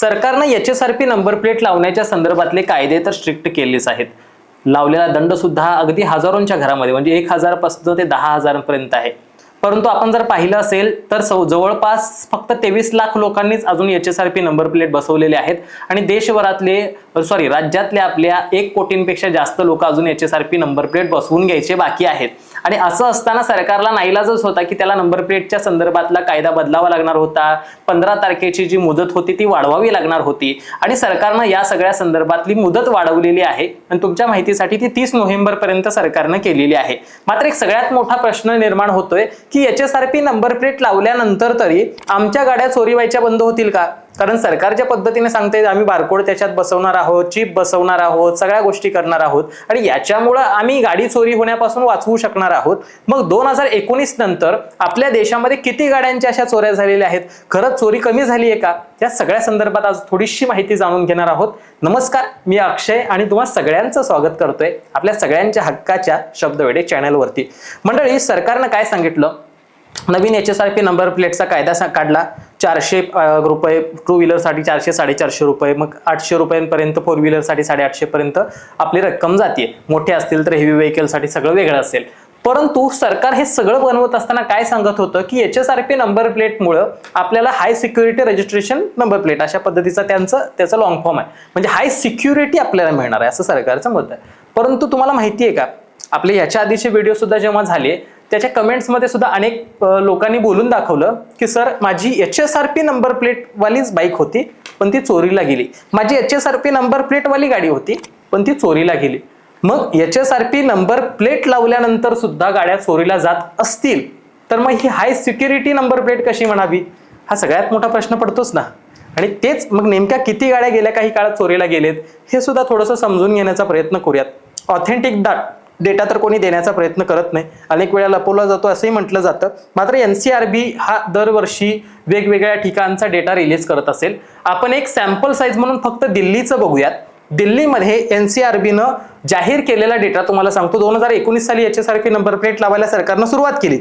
सरकारनं H S R P number plate लावण्याच्या संदर्भातले कायदे तर स्ट्रिक्ट केलेच आहेत. लावलेला दंड सुद्धा अगदी हजारोंच्या घरामध्ये म्हणजे एक हजारपासून ते दहा हजारांपर्यंत आहे. परंतु आपण जर पाहिलं असेल तर जवळपास फक्त तेवीस लाख लोकांनीच अजून H S R P number plate बसवलेले आहेत. आणि देशभरातले सॉरी राज्यातल्या आपल्या एक कोटींपेक्षा जास्त लोक अजून H S R P number plate बसवून घ्यायचे बाकी आहेत. आणि असं असताना सरकारला नाईलाजच होता की त्याला नंबर प्लेटच्या संदर्भातला कायदा बदलावा लागणार होता. पंधरा तारखेची जी मुदत होती ती वाढवावी लागणार होती. आणि सरकारनं या सगळ्या संदर्भातली मुदत वाढवलेली आहे. आणि तुमच्या माहितीसाठी ती तीस नोव्हेंबर पर्यंत सरकारनं केलेली आहे. मात्र एक सगळ्यात मोठा प्रश्न निर्माण होतोय की H S R P number plate लावल्यानंतर तरी आमच्या गाड्या चोरी व्हायच्या बंद होतील का? कारण सरकारच्या पद्धतीने सांगते आम्ही बारकोड त्याच्यात बसवणार आहोत चिप बसवणार आहोत सगळ्या गोष्टी करणार आहोत आणि याच्यामुळं आम्ही गाडी चोरी होण्यापासून वाचवू शकणार आहोत. मग दोन हजार एकोणीस नंतर आपल्या देशामध्ये किती गाड्यांच्या अशा चोऱ्या झालेल्या आहेत? खरंच चोरी कमी झाली आहे का? या सगळ्या संदर्भात आज थोडीशी माहिती जाणून घेणार आहोत. नमस्कार मी अक्षय आणि तुम्हाला सगळ्यांचं स्वागत करतोय आपल्या सगळ्यांच्या हक्काच्या शब्दवेडे चॅनलवरती मंडळी सरकारनं काय सांगितलं? नवीन H S R P number प्लेटचा कायदा सा- काढला. चारशे रुपये टू व्हीलरसाठी चारशे साडेचारशे रुपये. मग आठशे रुपयांपर्यंत फोर व्हीलरसाठी साडेआठशेपर्यंत आपली रक्कम जाते मोठे असतील तर हेवी व्हेकलसाठी सगळं वेगळं असेल. परंतु सरकार हे सगळं बनवत असताना काय सांगत होतं की H S R P number प्लेटमुळं आपल्याला high security registration number plate अशा पद्धतीचा त्यांचं त्याचा लॉंग फॉर्म आहे. म्हणजे हाय सिक्युरिटी आपल्याला मिळणार आहे असं सरकारचं मत आहे. परंतु तुम्हाला माहिती आहे का? आपले याच्या आधीचे व्हिडिओ सुद्धा जेव्हा झाले त्याच्या कमेंट्समध्ये सुद्धा अनेक लोकांनी बोलून दाखवलं की सर माझी H S R P number प्लेटवालीच bike होती पण ती चोरीला गेली. माझी H S R P number प्लेटवाली गाडी होती पण ती चोरीला गेली. मग H S R P number plate लावल्यानंतर सुद्धा गाड्या चोरीला जात असतील तर मग ही हाय सिक्युरिटी नंबर प्लेट कशी म्हणावी? हा सगळ्यात मोठा प्रश्न पडतोच ना. आणि तेच मग नेमक्या किती गाड्या गेल्या काही काळात चोरीला गेलेत हे सुद्धा थोडंसं समजून घेण्याचा प्रयत्न करूयात. ऑथेंटिक दाट डेटा तर कोणी देण्याचा प्रयत्न करत नाही. अनेक वेळा लपवला जातो असंही म्हटलं जातं. मात्र एन सी आर बी हा दरवर्षी वेगवेगळ्या ठिकाणचा डेटा रिलीज करत असेल. आपण एक सॅम्पल साईज म्हणून फक्त दिल्लीचं बघूयात. दिल्लीमध्ये एन सी आर बीनं जाहीर केलेला डेटा तुम्हाला सांगतो दोन हजार एकोणीस साली H S R P number plate लावायला सरकारनं सुरुवात केली.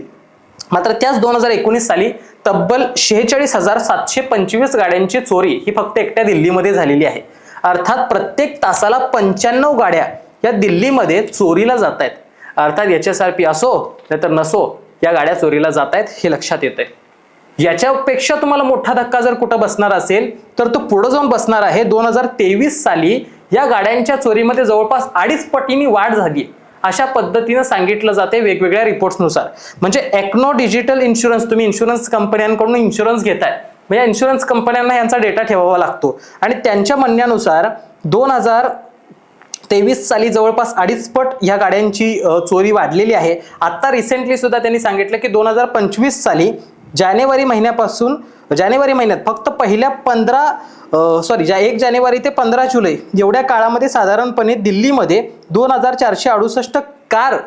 मात्र त्याच दोन हजार एकोणीस साली तब्बल शेहेचाळीस हजार सातशे पंचवीस गाड्यांची चोरी ही फक्त एकट्या दिल्लीमध्ये झालेली आहे. अर्थात प्रत्येक तासाला पंच्याण्णव गाड्या या दिल्लीमध्ये चोरीला जात आहेत अर्थात एच एस आर पी असो नाहीतर नसो या गाड्या चोरीला जात आहेत हे लक्षात येत आहे याच्यापेक्षा तुम्हाला मोठा धक्का जर कुठं बसणार असेल तर तो पुढे जाऊन बसणार आहे. दोन हजार तेवीस साली या गाड्यांच्या चोरीमध्ये जवळपास अडीच पटीने वाढ झाली. अशा पद्धतीनं सांगितलं जाते वेगवेगळ्या रिपोर्ट्सनुसार. म्हणजे एक्नो डिजिटल इन्शुरन्स तुम्ही इन्शुरन्स कंपन्यांकडून इन्शुरन्स घेताय. म्हणजे इन्शुरन्स कंपन्यांना यांचा डेटा ठेवावा लागतो. आणि त्यांच्या म्हणण्यानुसार दोन हजार तेवीस साली जवळपास अडीच पट ह्या गाड्यांची चोरी वाढलेली आहे. आत्ता रिसेंटली सुद्धा त्यांनी सांगितलं की दोन हजार पंचवीस साली जानेवारी महिन्यापासून जानेवारी महिन्यात फक्त पहिल्या पंधरा सॉरी ज्या एक जानेवारी ते पंधरा जुलै एवढ्या काळामध्ये साधारणपणे दिल्लीमध्ये दोन हजार चारशे अडुसष्ट कार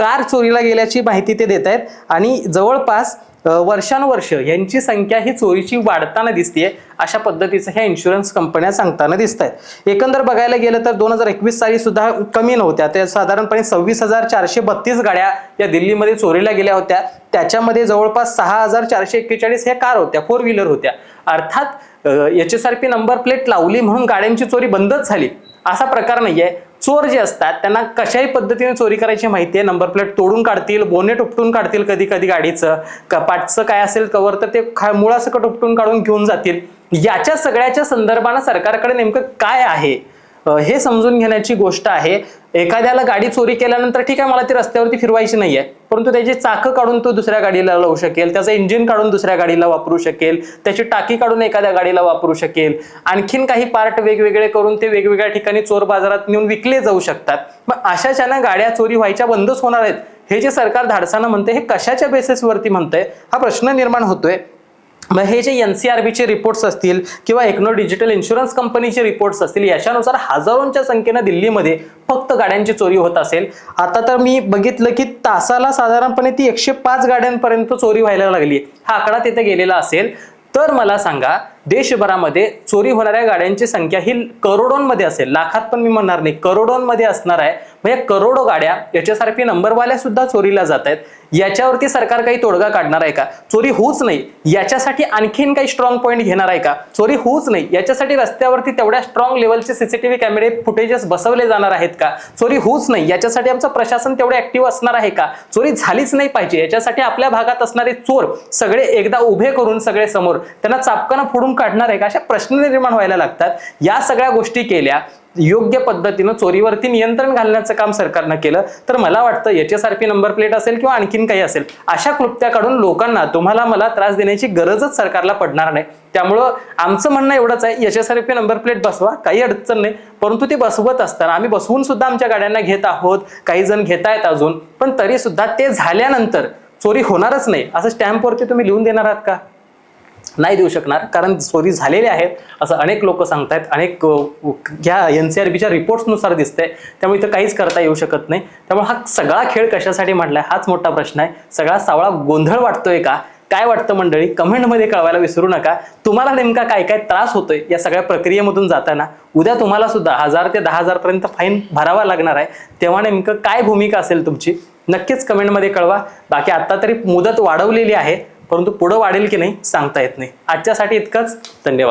कार चोरीला गेल्याची माहिती ते देत आहेत. आणि जवळपास वर्षानुवर्ष यांची संख्या ही चोरीची वाढताना दिसते अशा पद्धतीचं ह्या इन्शुरन्स कंपन्या सांगताना दिसत आहेत एकंदर बघायला गेलं तर दोन हजार एकवीस साली सुद्धा कमी नव्हत्या. त्या साधारणपणे सव्वीस हजार चारशे बत्तीस गाड्या या दिल्लीमध्ये चोरीला गेल्या होत्या. त्याच्यामध्ये जवळपास सहा हजार चारशे एक्केचाळीस ह्या कार होत्या फोर व्हीलर होत्या. अर्थात H S R P number plate लावली म्हणून गाड्यांची चोरी बंदच झाली. असा प्रकार नाहीये. चोर जे असतात त्यांना कशाही पद्धतीने चोरी करायची माहिती आहे. नंबर प्लेट तोडून काढतील बोनेट उपटून काढतील कधी कधी गाडीचं. कपाटचं काय असेल कवर तर ते खा- मुळासकट उपटून काढून घेऊन जातील. याच्या सगळ्याच्या संदर्भानं सरकारकडे नेमकं काय आहे? हे समजून घेण्याची गोष्ट आहे. एखाद्याला गाडी चोरी केल्यानंतर ठीक आहे मला ती रस्त्यावरती फिरवायची नाहीये. परंतु त्याची चाकं काढून तो दुसऱ्या गाडीला लावू शकेल त्याचं इंजिन काढून दुसऱ्या गाडीला वापरू शकेल त्याची टाकी काढून एखाद्या गाडीला वापरू शकेल. आणखीन काही पार्ट वेगवेगळे करून ते वेगवेगळ्या ठिकाणी चोर बाजारात नेऊन विकले जाऊ शकतात. मग अशाच्यानं गाड्या चोरी व्हायच्या बंदच होणार आहेत. हे जे सरकार धाडसानं म्हणते हे कशाच्या बेसिसवरती म्हणतंय? हा प्रश्न निर्माण होतोय. मग हे जे एन सी आर बीचे रिपोर्ट्स असतील किंवा एकनो डिजिटल इन्शुरन्स कंपनीचे रिपोर्ट्स असतील याच्यानुसार हजारोंच्या संख्येनं दिल्लीमध्ये फक्त गाड्यांची चोरी होत असेल. आता तर मी बघितलं की तासाला साधारणपणे ती एकशे पाच गाड्यांपर्यंत चोरी व्हायला लागली हा आकडा तिथे गेलेला असेल. तर मला सांगा देशभरामध्ये चोरी होणाऱ्या गाड्यांची संख्या ही करोडोंमध्ये असेल. लाखात पण मी म्हणणार नाही करोडोंमध्ये असणार आहे. म्हणजे करोडो गाड्या याच्यासारखी नंबरवाल्या सुद्धा चोरीला जात आहेत. याच्यावरती सरकार काही तोडगा काढणार आहे का? चोरी होऊच नाही. याच्यासाठी आणखीन काही स्ट्रॉंग पॉईंट घेणार आहे का? चोरी होऊच नाही. याच्यासाठी रस्त्यावरती तेवढ्या स्ट्रॉंग लेवलचे सीसीटीव्ही कॅमेरे फुटेजेस बसवले जाणार आहेत का? चोरी होऊच नाही. याच्यासाठी आमचं प्रशासन तेवढे ऍक्टिव्ह असणार आहे का? चोरी झालीच नाही पाहिजे. याच्यासाठी आपल्या भागात असणारे चोर सगळे एकदा उभे करून सगळे समोर त्यांना चापकानं फोडून काढणार आहे का? अशा प्रश्न निर्माण व्हायला लागतात. या सगळ्या गोष्टी केल्या योग्य पद्धतीनं चोरीवरती नियंत्रण घालण्याचं काम सरकारनं केलं तर मला वाटतं H S R P number plate असेल किंवा आणखीन काही असेल अशा कृत्याकडून लोकांना तुम्हाला मला त्रास देण्याची गरजच सरकारला पडणार नाही. त्यामुळं आमचं म्हणणं एवढंच आहे एचएसआरपी नंबर प्लेट बसवा काही अडचण नाही. परंतु ते बसवत असताना आम्ही बसवून सुद्धा आमच्या गाड्यांना घेत आहोत काही जण घेत आहेत अजून पण तरी सुद्धा ते झाल्यानंतर चोरी होणारच नाही. असं स्टॅम्पवरती तुम्ही लिहून देणार आहात का? नाही देऊ शकणार कारण चोरी झालेले आहेत असं अनेक लोक सांगतायत. अनेक ह्या एन सी आर बीच्या रिपोर्ट्सनुसार दिसतंय. त्यामुळे इथं काहीच करता येऊ शकत नाही. त्यामुळे हा सगळा खेळ कशासाठी म्हटलाय हाच मोठा प्रश्न आहे. सगळा सावळा गोंधळ वाटतोय का? काय वाटतं मंडळी? कमेंटमध्ये कळवायला विसरू नका. तुम्हाला नेमका काय काय त्रास होतोय या सगळ्या प्रक्रियेमधून जाताना? उद्या तुम्हाला सुद्धा हजार ते दहा हजार पर्यंत फाईन भरावा लागणार आहे. तेव्हा नेमकं काय भूमिका असेल तुमची? नक्कीच कमेंटमध्ये कळवा. बाकी आता तरी मुदत वाढवलेली आहे. परंतु पुढं वाढेल की नाही सांगता येत नाही. आजच्यासाठी इतकंच. धन्यवाद.